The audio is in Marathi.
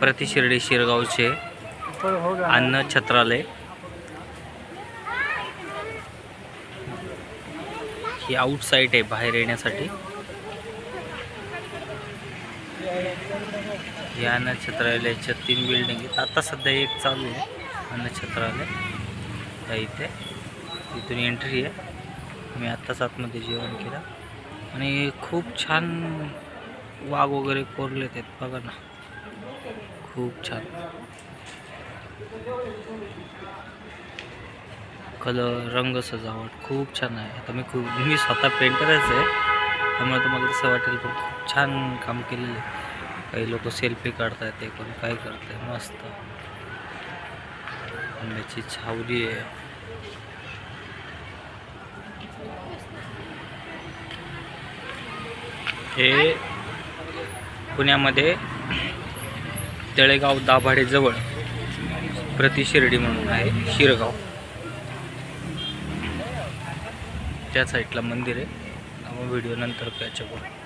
प्रतिशिर्डी शिरगावचे अन्न छत्रालय. ही आउटसाईट आहे बाहेर येण्यासाठी. हे अन्न छत्रालयाच्या तीन बिल्डिंग आहेत. आता सध्या एक चालू आहे अन्न छत्रालय. इथे. इथून एंट्री आहे. मी आत्ताच आतमध्ये जेवण केलं. आणि खूप छान वाघ वगैरे कोरले आहेत. बघा ना. खूप छान. कलर रंग सजावट खूप छान आहे. आता मी खूप मी स्वतः पेंटरच आहे. त्यामुळे तुम्हाला तसं वाटेल पण खूप छान काम केलेलं आहे. काही लोक सेल्फी काढतायत ते कोण काय करताय मस्त. आंब्याची छावली आहे. हे पुण्यामध्ये तळेगाव दाभाडेजवळ प्रतिशिर्डी म्हणून आहे शिरगाव. त्या साईडला मंदिर आहे. व्हिडिओ नंतर कॅच करू